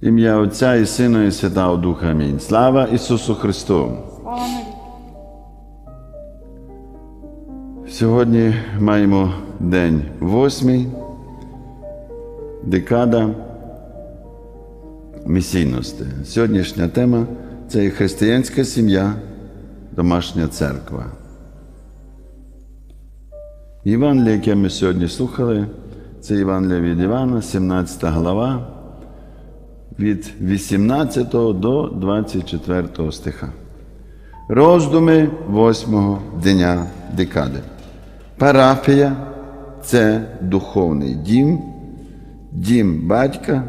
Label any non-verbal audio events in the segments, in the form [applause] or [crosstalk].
Ім'я Отця і Сина, і Святого Духа. Амінь. Слава Ісусу Христу! Слава. Сьогодні маємо день восьмий, декада місійності. Сьогоднішня тема це є християнська сім'я, домашня церква. Євангеліє, яке ми сьогодні слухали, це Євангеліє від Івана, 17 глава, від 18 до 24 стиха. Роздуми восьмого дня декади. Парафія це духовний дім, дім батька,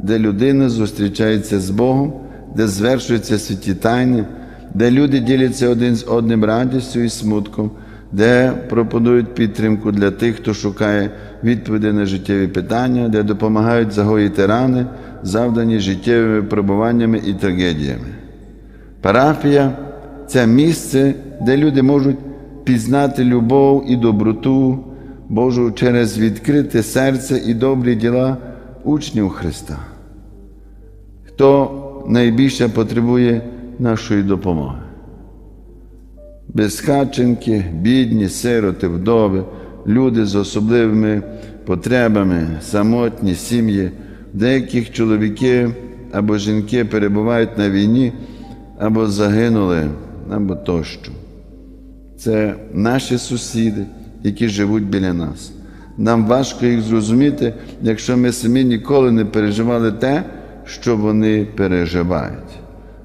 де людина зустрічається з Богом, де звершуються святі тайни, де люди діляться один з одним радістю і смутком, де пропонують підтримку для тих, хто шукає відповіді на життєві питання, де допомагають загоїти рани, завдані життєвими пробуваннями і трагедіями. Парафія це місце, де люди можуть пізнати любов і доброту Божу через відкрите серце і добрі діла учнів Христа. Хто найбільше потребує нашої допомоги? Безхатченки, бідні, сироти, вдови, люди з особливими потребами, самотні сім'ї, деяких чоловіки або жінки перебувають на війні, або загинули, або тощо. Це наші сусіди, які живуть біля нас. Нам важко їх зрозуміти, якщо ми самі ніколи не переживали те, що вони переживають.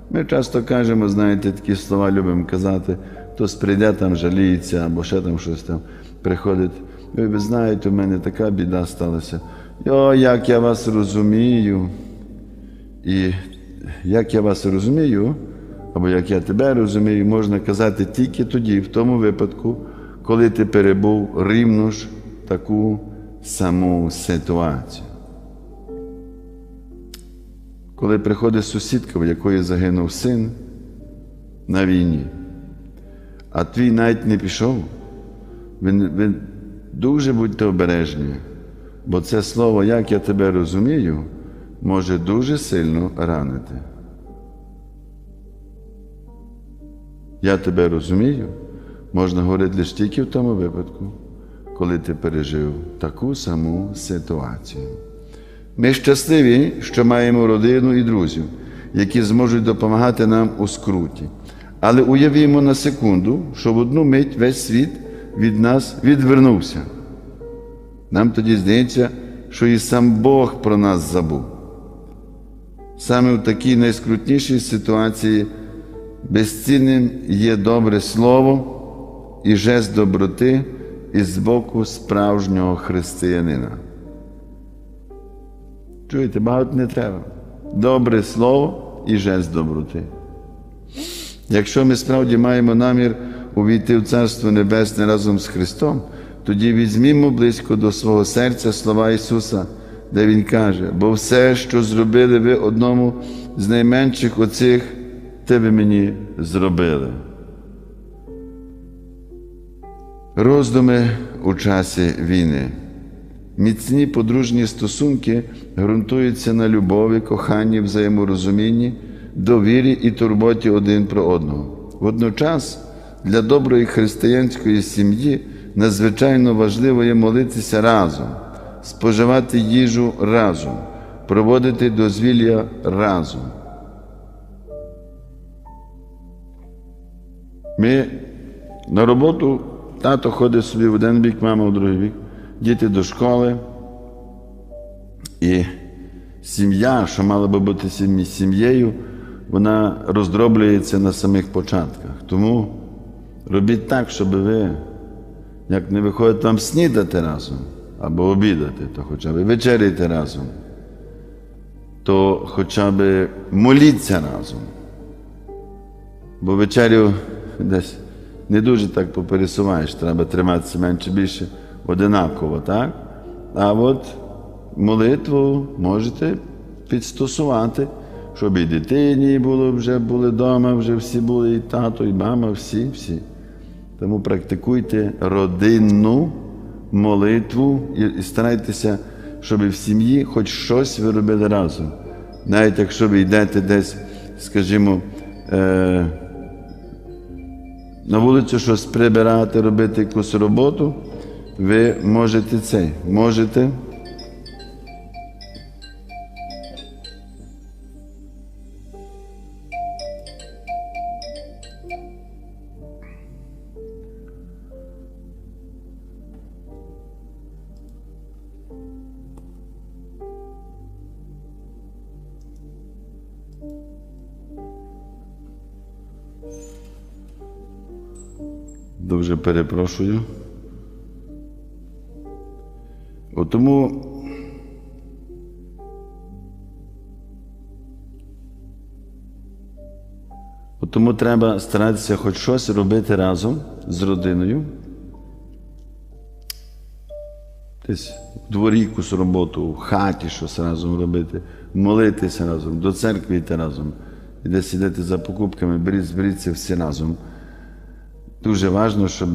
Ми часто кажемо, знаєте, такі слова любимо казати, хтось прийде там, жаліється, або ще там щось там приходить. Ви, ви знаєте, у мене така біда сталася. О, як я вас розумію. І як я вас розумію, або як я тебе розумію, можна казати тільки тоді, в тому випадку, коли ти перебув рівно ж таку саму ситуацію. Коли приходить сусідка, в якої загинув син на війні, а твій навіть не пішов, ви, ви дуже будьте обережні, бо це слово, як я тебе розумію, може дуже сильно ранити. Я тебе розумію, можна говорити лише тільки в тому випадку, коли ти пережив таку саму ситуацію. Ми щасливі, що маємо родину і друзів, які зможуть допомагати нам у скруті. Але уявімо на секунду, що в одну мить весь світ від нас відвернувся. Нам тоді здається, що і сам Бог про нас забув. Саме в такій найскрутнішій ситуації безцінним є добре слово і жест доброти із боку справжнього християнина. Чуєте, багато не треба. Добре слово і жест доброти. Якщо ми справді маємо намір увійти в Царство Небесне разом з Христом, тоді візьмімо близько до свого серця слова Ісуса, де Він каже, бо все, що зробили ви одному з найменших оцих, те ви мені зробили. Роздуми у часі війни. Міцні подружні стосунки ґрунтуються на любові, коханні, взаєморозумінні, довірі і турботі один про одного. Водночас для доброї християнської сім'ї надзвичайно важливо є молитися разом, споживати їжу разом, проводити дозвілля разом. Ми на роботу тато ходить собі в один бік, мама в другий бік, діти до школи. І сім'я, що мала би бути сім'єю, вона роздроблюється на самих початках. Тому робіть так, щоб ви, як не виходите там снідати разом або обідати, то хоча б вечеряйте разом, то хоча б моліться разом. Бо вечерю десь не дуже так попересуваєш, треба триматися менше більше одинаково, так? А от молитву можете підстосувати, щоб і дитині було вже були вдома, вже всі були, і тато, і мама, всі, всі. Тому практикуйте родинну молитву і, старайтеся, щоб в сім'ї хоч щось ви робили разом. Навіть якщо ви йдете десь, скажімо, е, на вулицю щось прибирати, робити якусь роботу, ви можете цей, можете. Перепрошую. От тому тому треба старатися хоч щось робити разом з родиною. Десь в дворі якусь роботу, в хаті щось разом робити, молитися разом, до церкви йти разом. І десь ідете за покупками, беріть, зберіться всі разом. Дуже важливо, щоб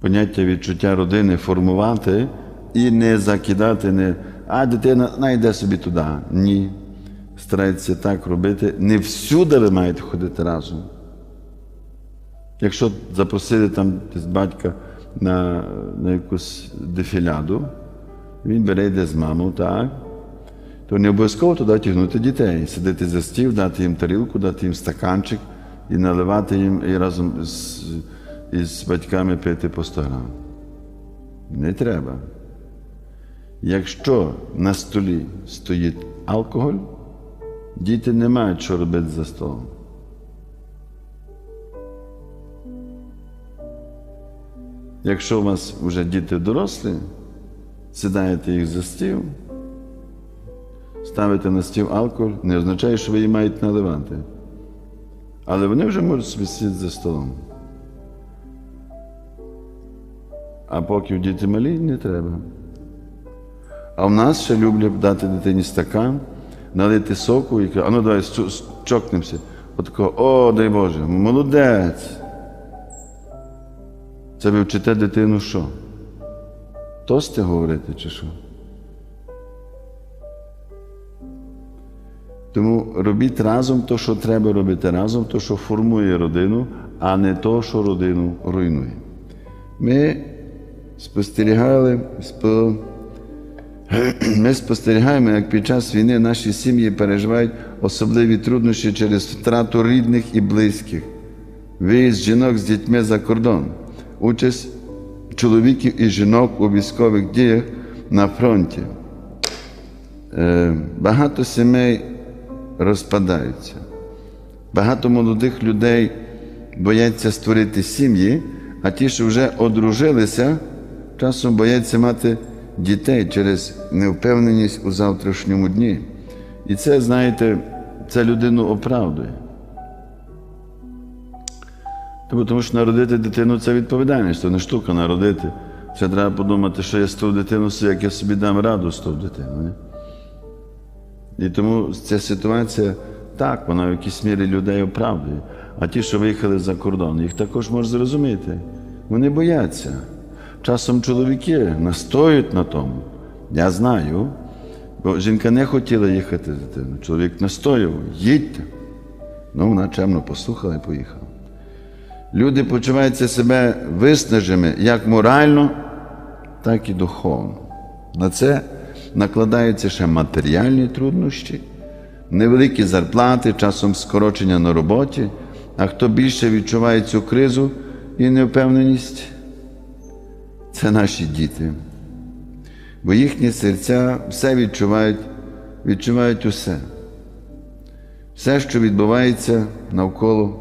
поняття відчуття родини формувати і не закидати, не а дитина найде собі туди. Ні. Старайтеся так робити. Не всюди ви маєте ходити разом. Якщо запросили там батька на, на якусь дефіляду, він бере йде з мамою, так, то не обов'язково туди тягнути дітей, сидити за стіл, дати їм тарілку, дати їм стаканчик і наливати їм і разом з, із батьками пити по 100 грам. Не треба. Якщо на столі стоїть алкоголь, діти не мають що робити за столом. Якщо у вас вже діти дорослі, сідаєте їх за стіл, ставите на стіл алкоголь, не означає, що ви її маєте наливати. Але вони вже можуть собі сидіти за столом. А поки діти малі, не треба. А в нас ще люблять дати дитині стакан, налити соку і кажуть, а ну давай чокнемося. От такого, о, дай Боже, молодець. Це ви вчите дитину що? Тости говорити чи що? Тому робіть разом те, що треба робити разом, те, що формує родину, а не те, що родину руйнує. Ми спостерігали, спо... ми спостерігаємо, як під час війни наші сім'ї переживають особливі труднощі через втрату рідних і близьких, виїзд жінок з дітьми за кордон, участь чоловіків і жінок у військових діях на фронті. Е, Багато сімей розпадаються. Багато молодих людей бояться створити сім'ї, а ті, що вже одружилися, часом бояться мати дітей через невпевненість у завтрашньому дні. І це, знаєте, це людину оправдує. Тому, що народити дитину це відповідальність, це не штука народити. Це треба подумати, що я з ту дитину, як я собі дам раду з ту дитину. І тому ця ситуація так, вона в якійсь мірі людей оправдує. А ті, що виїхали за кордон, їх також можна зрозуміти. Вони бояться. Часом чоловіки настоюють на тому. Я знаю, бо жінка не хотіла їхати з дитиною. Чоловік настоював, їдьте. Ну, вона чемно послухала і поїхала. Люди почуваються себе виснаженими як морально, так і духовно. На це накладаються ще матеріальні труднощі, невеликі зарплати, часом скорочення на роботі, а хто більше відчуває цю кризу і невпевненість, це наші діти. Бо їхні серця все відчувають, відчувають усе. Все, що відбувається навколо,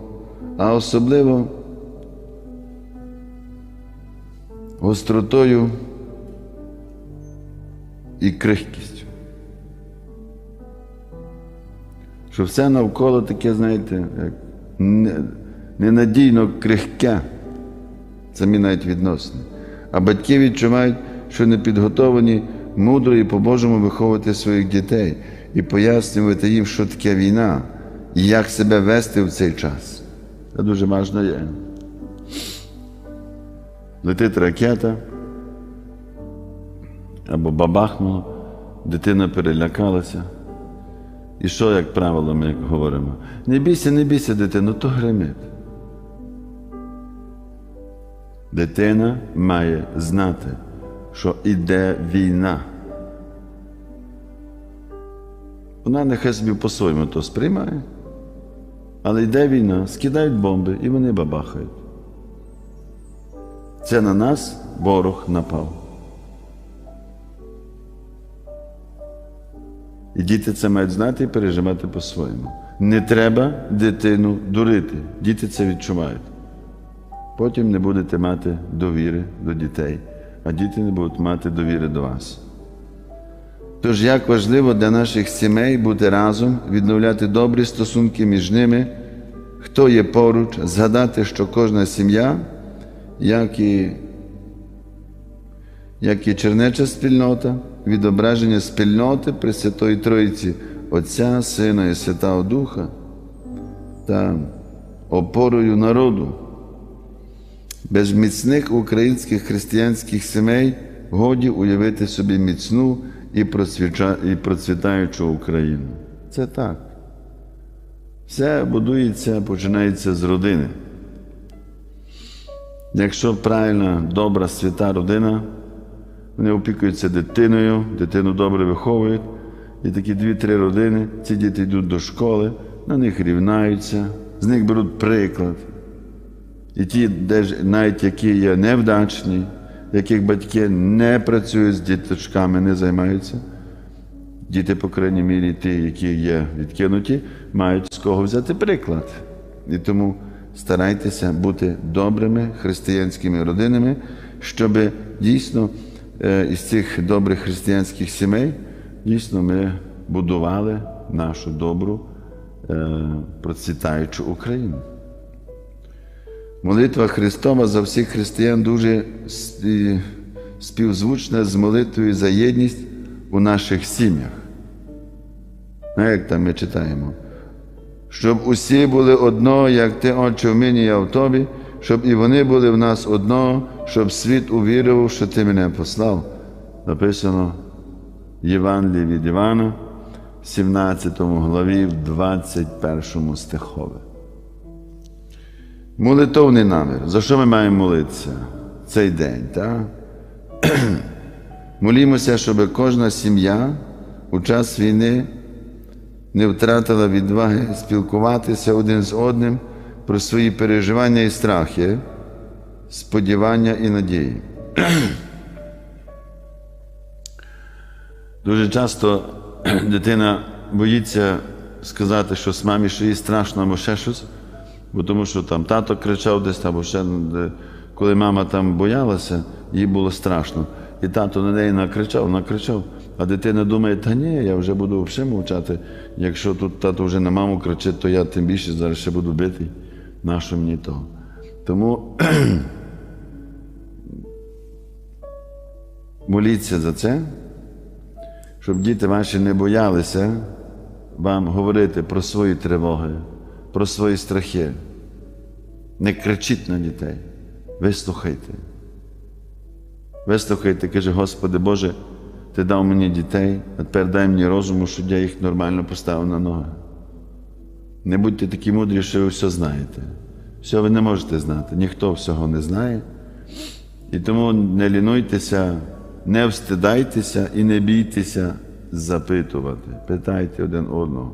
а особливо гостротою і крихкістю. Що все навколо таке, знаєте, як ненадійно крихке, самі навіть відносини. А батьки відчувають, що не підготовлені мудро і по-божому виховувати своїх дітей і пояснювати їм, що таке війна і як себе вести в цей час. Це дуже важливо є. Летить ракета або бабахнуло, дитина перелякалася. І що, як правило, ми говоримо? Не бійся, не бійся, дитино, то гримить. Дитина має знати, що іде війна. Вона нехай собі по-своєму то сприймає, але йде війна, скидають бомби і вони бабахають. Це на нас ворог напав. І діти це мають знати і переживати по-своєму. Не треба дитину дурити. Діти це відчувають. Потім не будете мати довіри до дітей, а діти не будуть мати довіри до вас. Тож як важливо для наших сімей бути разом, відновляти добрі стосунки між ними, хто є поруч, згадати, що кожна сім'я, як і, як і чернеча спільнота, відображення спільноти Пресвятої Троїці, Отця, Сина і Святого Духа та опорою народу. Без міцних українських християнських сімей годі уявити собі міцну і, процвітаючу Україну. Це так. Все будується, починається з родини. Якщо правильна, добра, свята родина, вони опікуються дитиною, дитину добре виховують, і такі дві-три родини, ці діти йдуть до школи, на них рівнаються, з них беруть приклад. І ті, де навіть які є невдачні, яких батьки не працюють з діточками, не займаються. Діти, по крайній мірі, ті, які є відкинуті, мають з кого взяти приклад. І тому старайтеся бути добрими християнськими родинами, щоб дійсно із цих добрих християнських сімей дійсно ми будували нашу добру, е, процвітаючу Україну. Молитва Христова за всіх християн дуже співзвучна з молитвою за єдність у наших сім'ях. Ну, як там ми читаємо? Щоб усі були одно, як ти, Отче, в мені я в тобі, щоб і вони були в нас одно, щоб світ увірив, що ти мене послав. Написано в Євангелії від Івана, 17 главі, в 21 стихові. Молитовний намір. За що ми маємо молитися цей день? так? [clears throat] Молімося, щоб кожна сім'я у час війни не втратила відваги спілкуватися один з одним про свої переживання і страхи, сподівання і надії. [clears throat] Дуже часто [clears throat] дитина боїться сказати, що з мамі що їй страшно або ще щось, бо тому що там тато кричав десь або ще коли мама там боялася, їй було страшно. І тато на неї накричав, накричав. А дитина думає, та ні, я вже буду взагалі мовчати. Якщо тут тато вже на маму кричить, то я тим більше зараз ще буду битий. Нащо мені того? Тому [clears throat] моліться за це, щоб діти ваші не боялися вам говорити про свої тривоги, про свої страхи. Не кричіть на дітей, вислухайте. Вислухайте, каже, Господи Боже, Ти дав мені дітей, а тепер дай мені розуму, щоб я їх нормально поставив на ноги. Не будьте такі мудрі, що ви все знаєте. Все ви не можете знати, ніхто всього не знає. І тому не лінуйтеся, не встидайтеся і не бійтеся запитувати. Питайте один одного,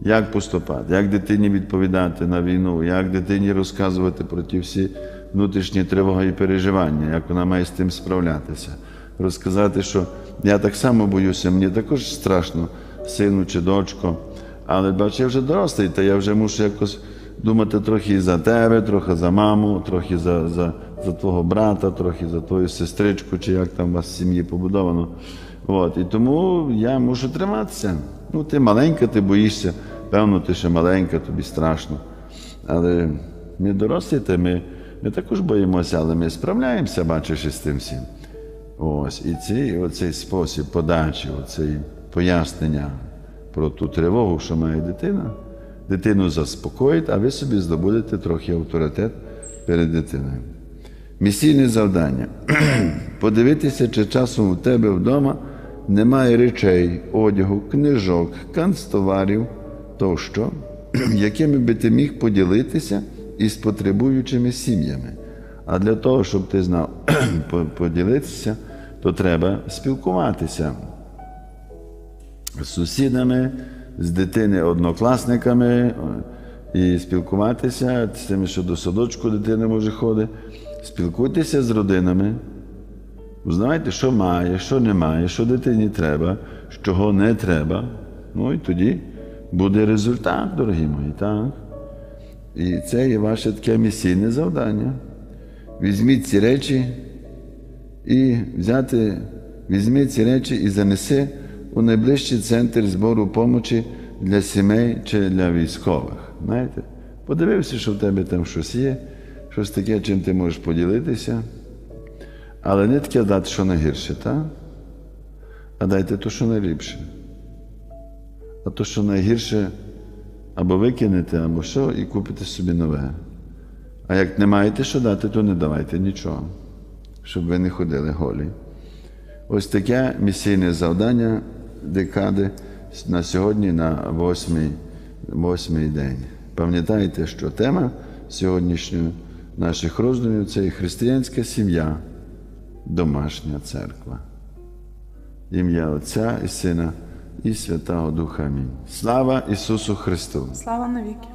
як поступати, як дитині відповідати на війну, як дитині розказувати про ті всі внутрішні тривоги і переживання, як вона має з тим справлятися. Розказати, що я так само боюся, мені також страшно, сину чи дочко, але бач, я вже дорослий, та я вже мушу якось думати трохи за тебе, трохи за маму, трохи за за, за твого брата, трохи за твою сестричку, чи як там у вас в сім'ї побудовано. От. І тому я мушу триматися. Ну, ти маленька, ти боїшся, певно, ти ще маленька, тобі страшно. Але ми дорослі, ми. Ми також боїмося, але ми справляємося, бачиш, із тим всім. Ось, І цей, оцей спосіб подачі, оцей пояснення про ту тривогу, що має дитина, дитину заспокоїть, а ви собі здобудете трохи авторитет перед дитиною. Місійне завдання [clears throat] подивитися, чи часом у тебе вдома немає речей, одягу, книжок, канцтоварів тощо, [clears throat] якими би ти міг поділитися із потребуючими сім'ями. А для того, щоб ти знав [clears throat] поділитися, то треба спілкуватися з сусідами, з дитини однокласниками і спілкуватися з тими, що до садочку дитина може ходити. Спілкуйтеся з родинами. Узнавайте, що має, що не має, що дитині треба, чого не треба. Ну і тоді буде результат, дорогі мої, так? І це є ваше таке місійне завдання. Візьміть ці речі і взяти, візьми ці речі і занеси у найближчий центр збору помочі для сімей чи для військових. Знаєте? Подивився, що в тебе там щось є, щось таке, чим ти можеш поділитися. Але не таке дати, що найгірше, так? А дайте то, що найліпше. А то, що найгірше, або викинете, або що, і купите собі нове. А як не маєте що дати, то не давайте нічого, щоб ви не ходили голі. Ось таке місійне завдання декади на сьогодні, на восьмий, восьмий день. Пам'ятайте, що тема сьогоднішнього наших роздумів це і християнська сім'я, домашня церква. Ім'я Отця і Сина і Святого Духа. Амінь. Слава Ісусу Христу! Слава навіки.